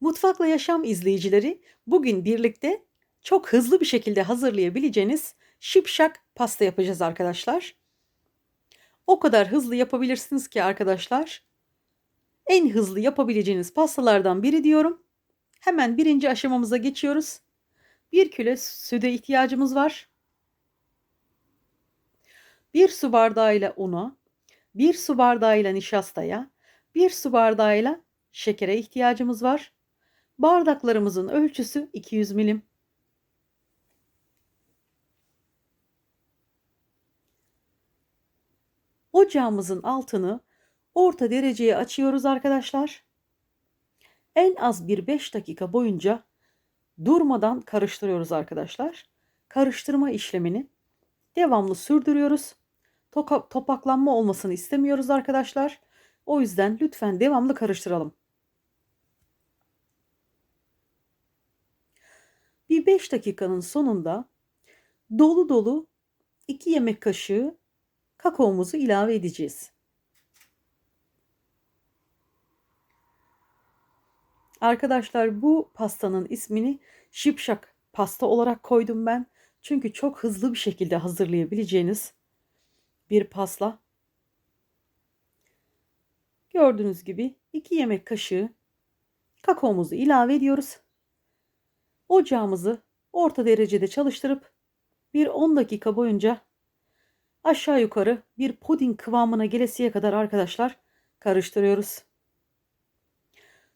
Mutfakla Yaşam izleyicileri bugün birlikte çok hızlı bir şekilde hazırlayabileceğiniz şipşak pasta yapacağız arkadaşlar. O kadar hızlı yapabilirsiniz ki arkadaşlar. En hızlı yapabileceğiniz pastalardan biri diyorum. Hemen birinci aşamamıza geçiyoruz. 1 kilo süte ihtiyacımız var. 1 su bardağıyla una, 1 su bardağıyla nişastaya, 1 su bardağıyla şekere ihtiyacımız var. Bardaklarımızın ölçüsü 200 milim. Ocağımızın altını orta dereceye açıyoruz arkadaşlar. En az bir 5 dakika boyunca durmadan karıştırıyoruz arkadaşlar. Karıştırma işlemini devamlı sürdürüyoruz. Topaklanma olmasını istemiyoruz arkadaşlar. O yüzden lütfen devamlı karıştıralım. Bir 5 dakikanın sonunda dolu dolu 2 yemek kaşığı kakaomuzu ilave edeceğiz. Arkadaşlar bu pastanın ismini şipşak pasta olarak koydum ben. Çünkü çok hızlı bir şekilde hazırlayabileceğiniz bir pasta. Gördüğünüz gibi 2 yemek kaşığı kakaomuzu ilave ediyoruz. Ocağımızı orta derecede çalıştırıp bir 10 dakika boyunca aşağı yukarı bir puding kıvamına gelesiye kadar arkadaşlar karıştırıyoruz.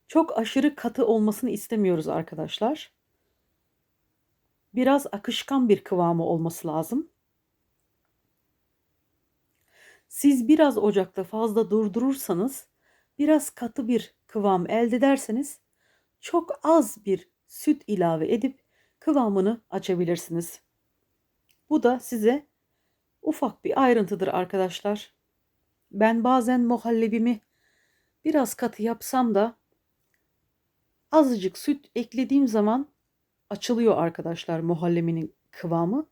Çok aşırı katı olmasını istemiyoruz arkadaşlar. Biraz akışkan bir kıvamı olması lazım. Siz biraz ocakta fazla durdurursanız, biraz katı bir kıvam elde ederseniz çok az bir süt ilave edip kıvamını açabilirsiniz. Bu da size ufak bir ayrıntıdır arkadaşlar. Ben bazen muhallebimi biraz katı yapsam da azıcık süt eklediğim zaman açılıyor arkadaşlar muhallebinin kıvamı.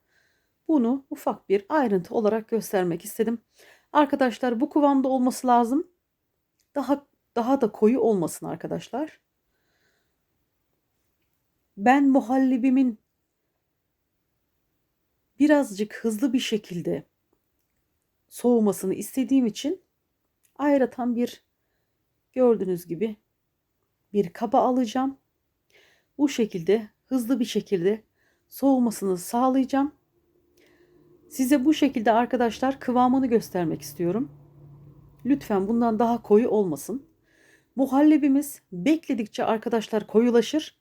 Bunu ufak bir ayrıntı olarak göstermek istedim. Arkadaşlar bu kıvamda olması lazım. Daha daha da koyu olmasın arkadaşlar. Ben muhallebimin birazcık hızlı bir şekilde soğumasını istediğim için ayratan bir gördüğünüz gibi bir kaba alacağım. Bu şekilde hızlı bir şekilde soğumasını sağlayacağım. Size bu şekilde arkadaşlar kıvamını göstermek istiyorum. Lütfen bundan daha koyu olmasın. Muhallebimiz bekledikçe arkadaşlar koyulaşır.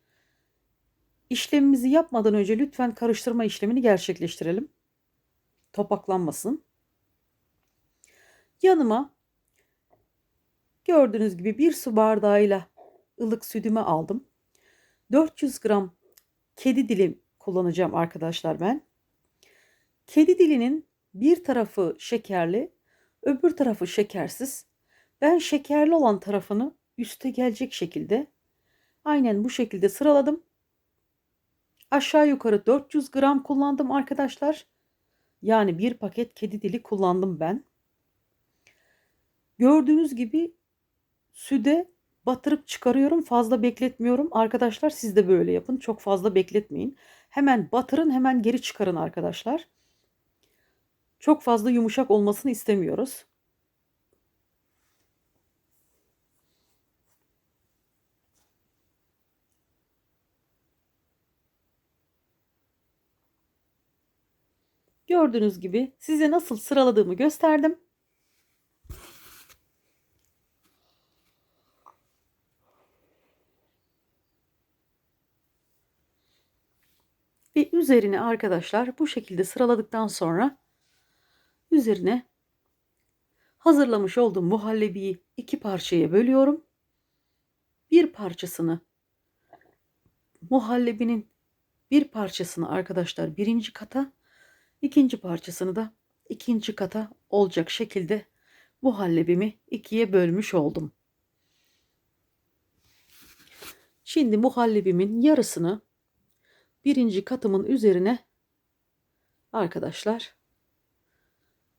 İşlemimizi yapmadan önce lütfen karıştırma işlemini gerçekleştirelim. Topaklanmasın. Yanıma gördüğünüz gibi bir su bardağıyla ılık sütümü aldım. 400 gram kedi dilim kullanacağım arkadaşlar ben. Kedi dilinin bir tarafı şekerli, öbür tarafı şekersiz. Ben şekerli olan tarafını üste gelecek şekilde aynen bu şekilde sıraladım. Aşağı yukarı 400 gram kullandım arkadaşlar. Yani bir paket kedi dili kullandım ben. Gördüğünüz gibi süde batırıp çıkarıyorum. Fazla bekletmiyorum. Arkadaşlar siz de böyle yapın. Çok fazla bekletmeyin. Hemen batırın hemen geri çıkarın arkadaşlar. Çok fazla yumuşak olmasını istemiyoruz. Gördüğünüz gibi size nasıl sıraladığımı gösterdim. Ve üzerine arkadaşlar bu şekilde sıraladıktan sonra üzerine hazırlamış olduğum muhallebiyi iki parçaya bölüyorum. Bir parçasını muhallebinin bir parçasını arkadaşlar birinci kata ikinci parçasını da ikinci kata olacak şekilde muhallebimi ikiye bölmüş oldum. Şimdi muhallebimin yarısını birinci katımın üzerine arkadaşlar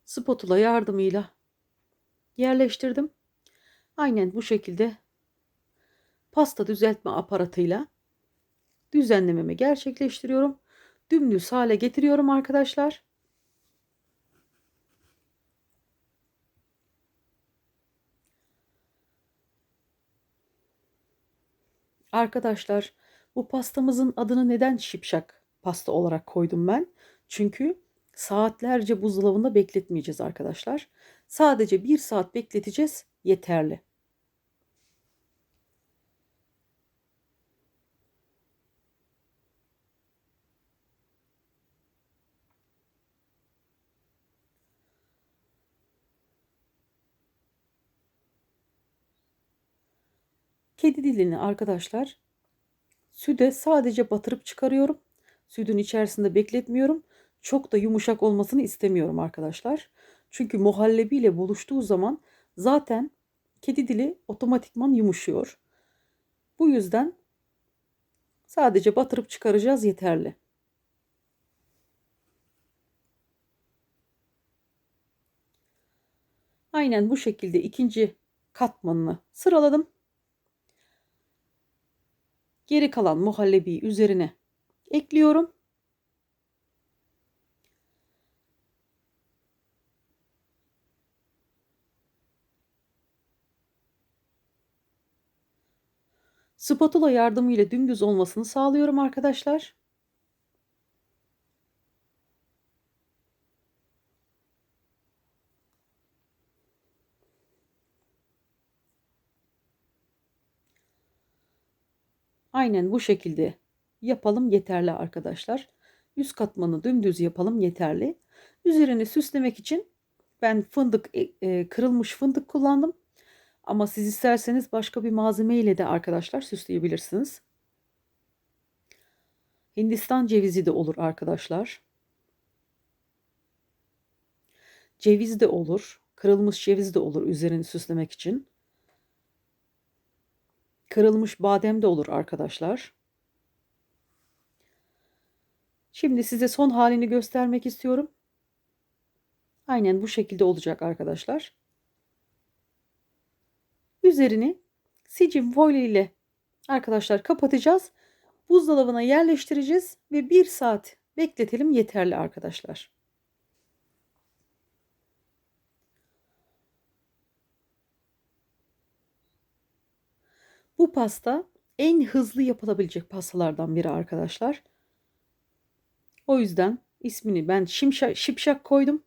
spatula yardımıyla yerleştirdim. Aynen bu şekilde pasta düzeltme aparatıyla düzenlememi gerçekleştiriyorum. Dümdüz hale getiriyorum arkadaşlar. Arkadaşlar bu pastamızın adını neden şipşak pasta olarak koydum ben? Çünkü saatlerce buzdolabında bekletmeyeceğiz arkadaşlar. Sadece bir saat bekleteceğiz yeterli. Kedi dilini arkadaşlar süde sadece batırıp çıkarıyorum. Sütün içerisinde bekletmiyorum. Çok da yumuşak olmasını istemiyorum arkadaşlar. Çünkü muhallebi ile buluştuğu zaman zaten kedi dili otomatikman yumuşuyor. Bu yüzden sadece batırıp çıkaracağız yeterli. Aynen bu şekilde ikinci katmanını sıraladım. Geri kalan muhallebiyi üzerine ekliyorum. Spatula yardımıyla dümdüz olmasını sağlıyorum arkadaşlar. Aynen bu şekilde yapalım yeterli arkadaşlar. Üst katmanı dümdüz yapalım yeterli. Üzerini süslemek için ben fındık e, e, kırılmış fındık kullandım. Ama siz isterseniz başka bir malzeme ile de arkadaşlar süsleyebilirsiniz. Hindistan cevizi de olur arkadaşlar. Ceviz de olur. Kırılmış ceviz de olur üzerini süslemek için. Kırılmış badem de olur arkadaşlar. Şimdi size son halini göstermek istiyorum. Aynen bu şekilde olacak arkadaşlar. Üzerini sicim foil ile arkadaşlar kapatacağız. Buzdolabına yerleştireceğiz ve bir saat bekletelim yeterli arkadaşlar. Bu pasta en hızlı yapılabilecek pastalardan biri arkadaşlar. O yüzden ismini ben şimşak, şipşak koydum.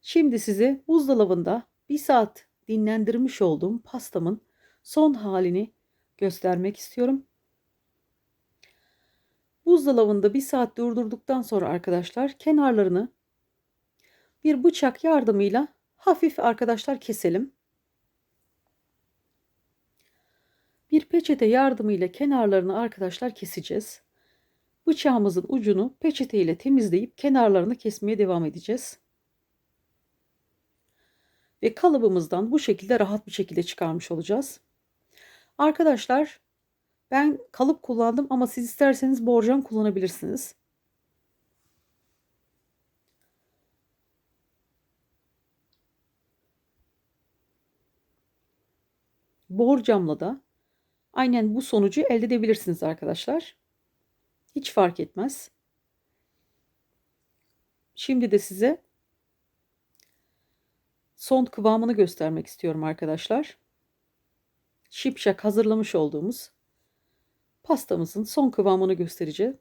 Şimdi size buzdolabında bir saat dinlendirmiş olduğum pastamın son halini göstermek istiyorum. Buzdolabında bir saat durdurduktan sonra arkadaşlar kenarlarını bir bıçak yardımıyla hafif arkadaşlar keselim. Bir peçete yardımıyla kenarlarını arkadaşlar keseceğiz. Bıçağımızın ucunu peçete ile temizleyip kenarlarını kesmeye devam edeceğiz. Ve kalıbımızdan bu şekilde rahat bir şekilde çıkarmış olacağız. Arkadaşlar ben kalıp kullandım ama siz isterseniz borcam kullanabilirsiniz. Borcamla da Aynen bu sonucu elde edebilirsiniz arkadaşlar. Hiç fark etmez. Şimdi de size son kıvamını göstermek istiyorum arkadaşlar. Şipşak hazırlamış olduğumuz pastamızın son kıvamını göstereceğim.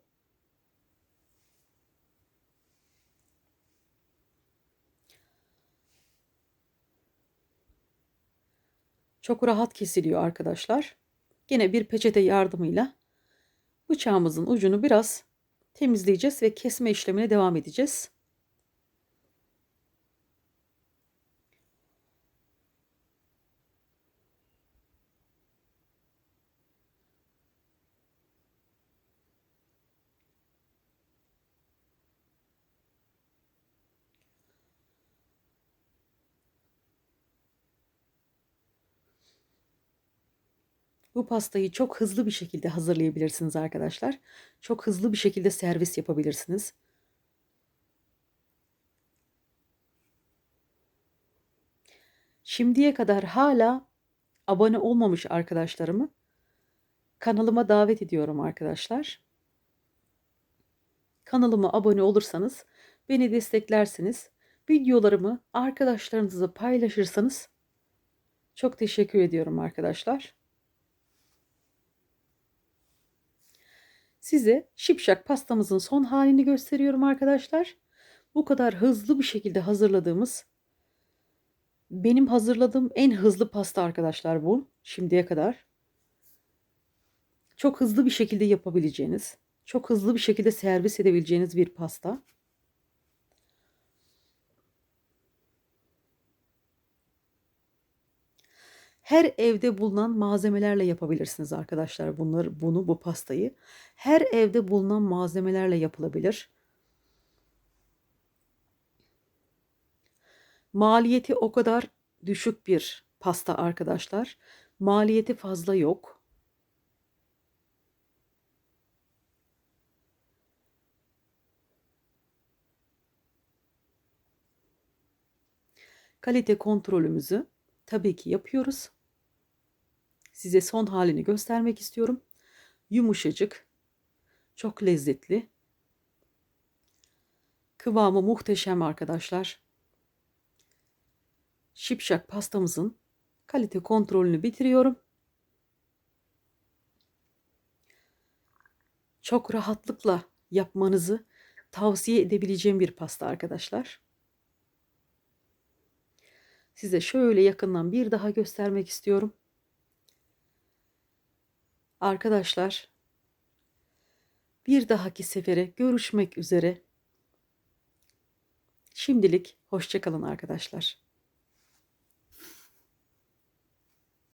Çok rahat kesiliyor arkadaşlar. Yine bir peçete yardımıyla bıçağımızın ucunu biraz temizleyeceğiz ve kesme işlemine devam edeceğiz. Bu pastayı çok hızlı bir şekilde hazırlayabilirsiniz arkadaşlar. Çok hızlı bir şekilde servis yapabilirsiniz. Şimdiye kadar hala abone olmamış arkadaşlarımı kanalıma davet ediyorum arkadaşlar. Kanalıma abone olursanız beni desteklersiniz. Videolarımı arkadaşlarınızla paylaşırsanız çok teşekkür ediyorum arkadaşlar. Size şipşak pastamızın son halini gösteriyorum arkadaşlar. Bu kadar hızlı bir şekilde hazırladığımız benim hazırladığım en hızlı pasta arkadaşlar bu şimdiye kadar. Çok hızlı bir şekilde yapabileceğiniz, çok hızlı bir şekilde servis edebileceğiniz bir pasta. Her evde bulunan malzemelerle yapabilirsiniz arkadaşlar bunları bunu bu pastayı. Her evde bulunan malzemelerle yapılabilir. Maliyeti o kadar düşük bir pasta arkadaşlar. Maliyeti fazla yok. Kalite kontrolümüzü tabii ki yapıyoruz. Size son halini göstermek istiyorum. Yumuşacık, çok lezzetli. Kıvamı muhteşem arkadaşlar. Şipşak pastamızın kalite kontrolünü bitiriyorum. Çok rahatlıkla yapmanızı tavsiye edebileceğim bir pasta arkadaşlar. Size şöyle yakından bir daha göstermek istiyorum. Arkadaşlar bir dahaki sefere görüşmek üzere. Şimdilik hoşçakalın arkadaşlar.